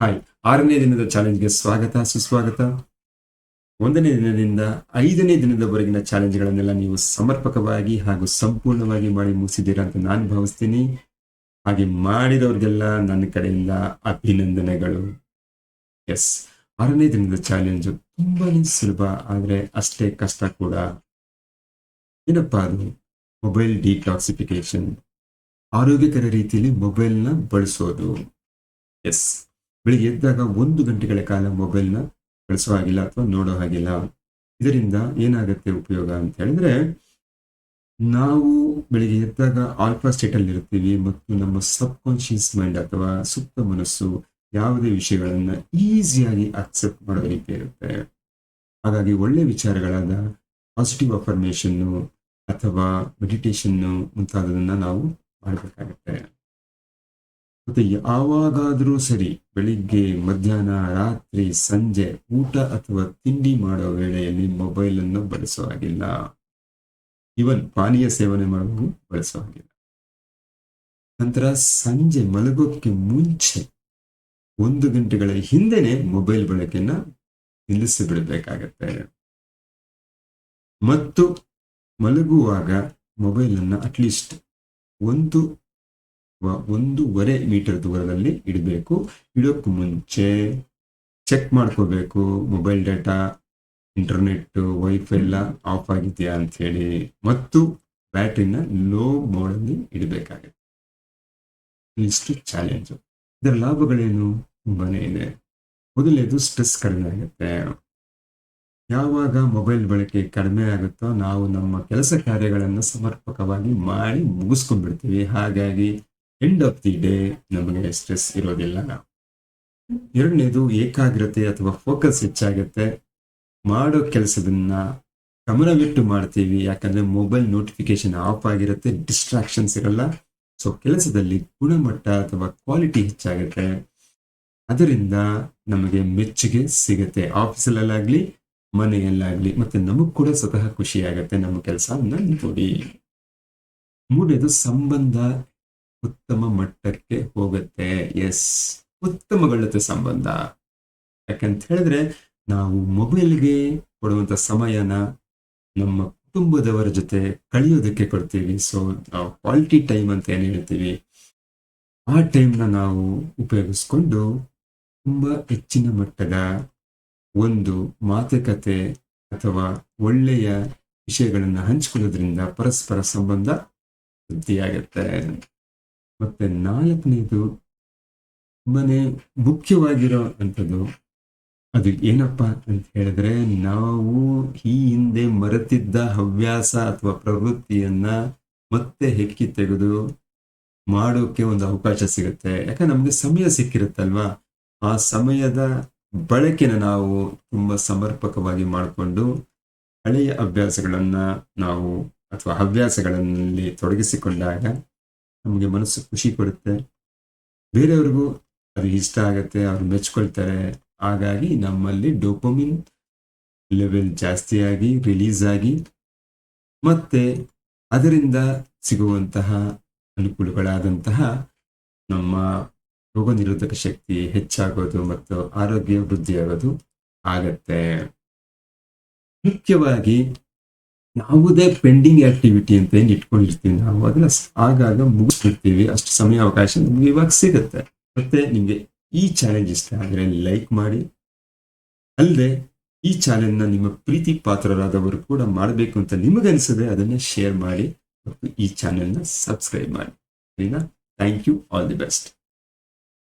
Hi. ಆರನೇ ದಿನದ ಚಾಲೆಂಜ್ಗೆ ಸ್ವಾಗತ, ಸುಸ್ವಾಗತ. ಒಂದನೇ ದಿನದಿಂದ ಐದನೇ ದಿನದವರೆಗಿನ ಚಾಲೆಂಜ್ಗಳನ್ನೆಲ್ಲ ನೀವು ಸಮರ್ಪಕವಾಗಿ ಹಾಗೂ ಸಂಪೂರ್ಣವಾಗಿ ಮಾಡಿ ಮುಗಿಸಿದ್ದೀರಾ ಅಂತ ನಾನು ಭಾವಿಸ್ತೀನಿ. ಹಾಗೆ ಮಾಡಿದವ್ರಿಗೆಲ್ಲ ನನ್ನ ಕಡೆಯಿಂದ ಅಭಿನಂದನೆಗಳು. ಎಸ್. ಆರನೇ ದಿನದ ಚಾಲೆಂಜ್ ತುಂಬಾನೇ ಸುಲಭ, ಆದರೆ ಅಷ್ಟೇ ಕಷ್ಟ ಕೂಡ. ಏನಪ್ಪಾ ಅದು? ಮೊಬೈಲ್ ಡಿಟಾಕ್ಸಿಫಿಕೇಶನ್ ಆರೋಗ್ಯಕರ ರೀತಿಯಲ್ಲಿ ಮೊಬೈಲ್ನ ಬಳಸೋದು. ಎಸ್. ಬೆಳಿಗ್ಗೆ ಎದ್ದಾಗ ಒಂದು ಗಂಟೆಗಳ ಕಾಲ ಮೊಬೈಲ್ನ ಬಳಸೋ ಹಾಗಿಲ್ಲ ಅಥವಾ ನೋಡೋ ಹಾಗಿಲ್ಲ. ಇದರಿಂದ ಏನಾಗುತ್ತೆ ಉಪಯೋಗ ಅಂತ ಹೇಳಿದ್ರೆ, ನಾವು ಬೆಳಿಗ್ಗೆ ಎದ್ದಾಗ ಆಲ್ಫಾ ಸ್ಟೇಟ್ ಅಲ್ಲಿ ಇರ್ತೀವಿ ಮತ್ತು ನಮ್ಮ ಸಬ್ ಕಾನ್ಶಿಯಸ್ ಮೈಂಡ್ ಅಥವಾ ಸುಪ್ತ ಮನಸ್ಸು ಯಾವುದೇ ವಿಷಯಗಳನ್ನ ಈಸಿಯಾಗಿ ಅಕ್ಸೆಪ್ಟ್ ಮಾಡೋ ರೀತಿ ಇರುತ್ತೆ. ಹಾಗಾಗಿ ಒಳ್ಳೆ ವಿಚಾರಗಳಾದ ಪಾಸಿಟಿವ್ ಅಫರ್ಮೇಷನ್ನು ಅಥವಾ ಮೆಡಿಟೇಷನ್ನು ಮುಂತಾದದನ್ನ ನಾವು ಮಾಡಬೇಕಾಗತ್ತೆ. ಮತ್ತೆ ಯಾವಾಗಾದರೂ ಸರಿ, ಬೆಳಿಗ್ಗೆ, ಮಧ್ಯಾಹ್ನ, ರಾತ್ರಿ, ಸಂಜೆ, ಊಟ ಅಥವಾ ತಿಂಡಿ ಮಾಡೋ ವೇಳೆಯಲ್ಲಿ ಮೊಬೈಲ್ ಅನ್ನು ಹಾಗಿಲ್ಲ. ಇವನ್ ಪಾನೀಯ ಸೇವನೆ ಮಾಡುವಾಗ ಬಳಸೋ ಹಾಗಿಲ್ಲ. ನಂತರ ಸಂಜೆ ಮಲಗೋಕ್ಕೆ ಮುಂಚೆ ಒಂದು ಗಂಟೆಗಳ ಹಿಂದೆನೆ ಮೊಬೈಲ್ ಬಳಕೆಯನ್ನ ನಿಲ್ಲಿಸಿ ಬಿಡಬೇಕಾಗತ್ತೆ ಮತ್ತು ಮಲಗುವಾಗ ಮೊಬೈಲ್ ಅನ್ನ ಅಟ್ಲೀಸ್ಟ್ ಒಂದು ಒಂದೂವರೆ ಮೀಟರ್ ದೂರದಲ್ಲಿ ಇಡಬೇಕು. ಇಡೋಕ್ಕೂ ಮುಂಚೆ ಚೆಕ್ ಮಾಡ್ಕೋಬೇಕು. ಮೊಬೈಲ್ ಡೇಟಾ ಇಂಟರ್ನೆಟ್ ವೈಫೈ ಎಲ್ಲ ಆಫ್ ಆಗಿದೆಯಾ ಅಂತ ಹೇಳಿ ಮತ್ತು ಬ್ಯಾಟ್ರಿನ ಲೋ ಮೋಡಲ್ಲಿ ಇಡಬೇಕಾಗುತ್ತೆ. ಇಷ್ಟು ಚಾಲೆಂಜು. ಇದರ ಲಾಭಗಳೇನು? ತುಂಬಾನೇ ಇದೆ. ಮೊದಲನೇದು ಸ್ಟ್ರೆಸ್ ಕಡಿಮೆ ಆಗುತ್ತೆ. ಯಾವಾಗ ಮೊಬೈಲ್ ಬಳಕೆ ಕಡಿಮೆ ಆಗುತ್ತೋ ನಾವು ನಮ್ಮ ಕೆಲಸ ಕಾರ್ಯಗಳನ್ನು ಸಮರ್ಪಕವಾಗಿ ಮಾಡಿ ಮುಗಿಸ್ಕೊಂಡ್ಬಿಡ್ತೀವಿ. ಹಾಗಾಗಿ ಎಂಡ್ ಆಫ್ ದಿ ಡೇ ನಮಗೆ ಸ್ಟ್ರೆಸ್ ಇರೋದಿಲ್ಲ ಎರಡನೇದು ಏಕಾಗ್ರತೆ ಅಥವಾ ಫೋಕಸ್ ಹೆಚ್ಚಾಗುತ್ತೆ. ಮಾಡೋ ಕೆಲಸದನ್ನ ಗಮನವಿಟ್ಟು ಮಾಡ್ತೀವಿ. ಯಾಕಂದ್ರೆ ಮೊಬೈಲ್ ನೋಟಿಫಿಕೇಶನ್ ಆಫ್ ಆಗಿರುತ್ತೆ ಡಿಸ್ಟ್ರಾಕ್ಷನ್ಸ್ ಇರಲ್ಲ. ಸೊ ಕೆಲಸದಲ್ಲಿ ಗುಣಮಟ್ಟ ಅಥವಾ ಕ್ವಾಲಿಟಿ ಹೆಚ್ಚಾಗುತ್ತೆ. ಅದರಿಂದ ನಮಗೆ ಮೆಚ್ಚುಗೆ ಸಿಗುತ್ತೆ. ಆಫೀಸಲ್ಲಾಗ್ಲಿ ಮನೆಯಲ್ಲಾಗ್ಲಿ, ಮತ್ತೆ ನಮಗ್ ಕೂಡ ಸ್ವತಃ ಖುಷಿ ಆಗುತ್ತೆ ನಮ್ಮ ಕೆಲಸ. ನೋಡಿ. ಮೂರನೇದು ಸಂಬಂಧ ಉತ್ತಮ ಮಟ್ಟಕ್ಕೆ ಹೋಗುತ್ತೆ. ಎಸ್ ಉತ್ತಮಗೊಳ್ಳುತ್ತೆ ಸಂಬಂಧ. ಯಾಕಂತ ಹೇಳಿದ್ರೆ, ನಾವು ಮೊಬೈಲ್ಗೆ ಕೊಡುವಂತ ಸಮಯನ ನಮ್ಮ ಕುಟುಂಬದವರ ಜೊತೆ ಕಳೆಯೋದಕ್ಕೆ ಕೊಡ್ತೀವಿ. ಸೊ ನಾವು ಕ್ವಾಲಿಟಿ ಟೈಮ್ ಅಂತ ಏನ್ ಹೇಳ್ತೀವಿ? ಆ ಟೈಮ್ನ ನಾವು ಉಪಯೋಗಿಸ್ಕೊಂಡು ತುಂಬಾ ಹೆಚ್ಚಿನ ಮಟ್ಟದ ಒಂದು ಮಾತುಕತೆ ಅಥವಾ ಒಳ್ಳೆಯ ವಿಷಯಗಳನ್ನು ಹಂಚಿಕೊಳ್ಳೋದ್ರಿಂದ ಪರಸ್ಪರ ಸಂಬಂಧ ವೃದ್ಧಿಯಾಗತ್ತೆ. ಮತ್ತೆ ನಾಲ್ಕನೇದು ತುಂಬಾನೇ ಮುಖ್ಯವಾಗಿರೋ ಅಂಥದ್ದು, ಅದು ಏನಪ್ಪ ಅಂತ ಹೇಳಿದ್ರೆ, ನಾವು ಈ ಹಿಂದೆ ಮರೆತಿದ್ದ ಹವ್ಯಾಸ ಅಥವಾ ಪ್ರವೃತ್ತಿಯನ್ನ ಮತ್ತೆ ಹೆಕ್ಕಿ ತೆಗೆದು ಮಾಡೋಕೆ ಒಂದು ಅವಕಾಶ ಸಿಗುತ್ತೆ. ಯಾಕಂದ್ರೆ ನಮಗೆ ಸಮಯ ಸಿಕ್ಕಿರುತ್ತಲ್ವಾ? ಆ ಸಮಯದ ಬಳಕೆನ ನಾವು ತುಂಬಾ ಸಮರ್ಪಕವಾಗಿ ಮಾಡಿಕೊಂಡು ಹಳೆಯ ಅಭ್ಯಾಸಗಳನ್ನ ನಾವು ಅಥವಾ ಹವ್ಯಾಸಗಳಲ್ಲಿ ತೊಡಗಿಸಿಕೊಂಡಾಗ ನಮಗೆ ಮನಸ್ಸು ಖುಷಿ ಕೊಡುತ್ತೆ. ಬೇರೆಯವ್ರಿಗೂ ಅದು ಇಷ್ಟ ಆಗುತ್ತೆ, ಅವ್ರು ಮೆಚ್ಕೊಳ್ತಾರೆ. ಹಾಗಾಗಿ ನಮ್ಮಲ್ಲಿ ಡೋಪಮಿನ್ ಲೆವೆಲ್ ಜಾಸ್ತಿಯಾಗಿ ರಿಲೀಸ್ ಆಗಿ ಮತ್ತೆ ಅದರಿಂದ ಸಿಗುವಂತಹ ಅನುಕೂಲಗಳಾದಂತಹ ನಮ್ಮ ರೋಗ ನಿರೋಧಕ ಶಕ್ತಿ ಹೆಚ್ಚಾಗೋದು ಮತ್ತು ಆರೋಗ್ಯ ವೃದ್ಧಿಯಾಗೋದು ಆಗತ್ತೆ. ಮುಖ್ಯವಾಗಿ ಯಾವುದೇ ಪೆಂಡಿಂಗ್ ಆಕ್ಟಿವಿಟಿ ಅಂತ ಏನು ಇಟ್ಕೊಂಡಿರ್ತೀವಿ ನಾವು. ಅದನ್ನ ಆಗಾಗ ಮುಗಿಸ್ಬಿಡ್ತೀವಿ. ಅಷ್ಟು ಸಮಯ ಅವಕಾಶ ನಿಮ್ಗೆ ಇವಾಗ ಸಿಗುತ್ತೆ. ಮತ್ತೆ ನಿಮ್ಗೆ ಈ ಚಾಲೆಂಜ್ ಇಷ್ಟ ಆದರೆ ಲೈಕ್ ಮಾಡಿ. ಅಲ್ಲದೆ ಈ ಚಾಲೆಂಜ್ನ ನಿಮ್ಮ ಪ್ರೀತಿ ಪಾತ್ರರಾದವರು ಕೂಡ ಮಾಡಬೇಕು ಅಂತ ನಿಮಗನ್ಸದೆ ಅದನ್ನ ಶೇರ್ ಮಾಡಿ. ಮತ್ತು ಈ ಚಾನೆಲ್ನ ಸಬ್ಸ್ಕ್ರೈಬ್ ಮಾಡಿ. ಸರಿನಾ? Thank you all the best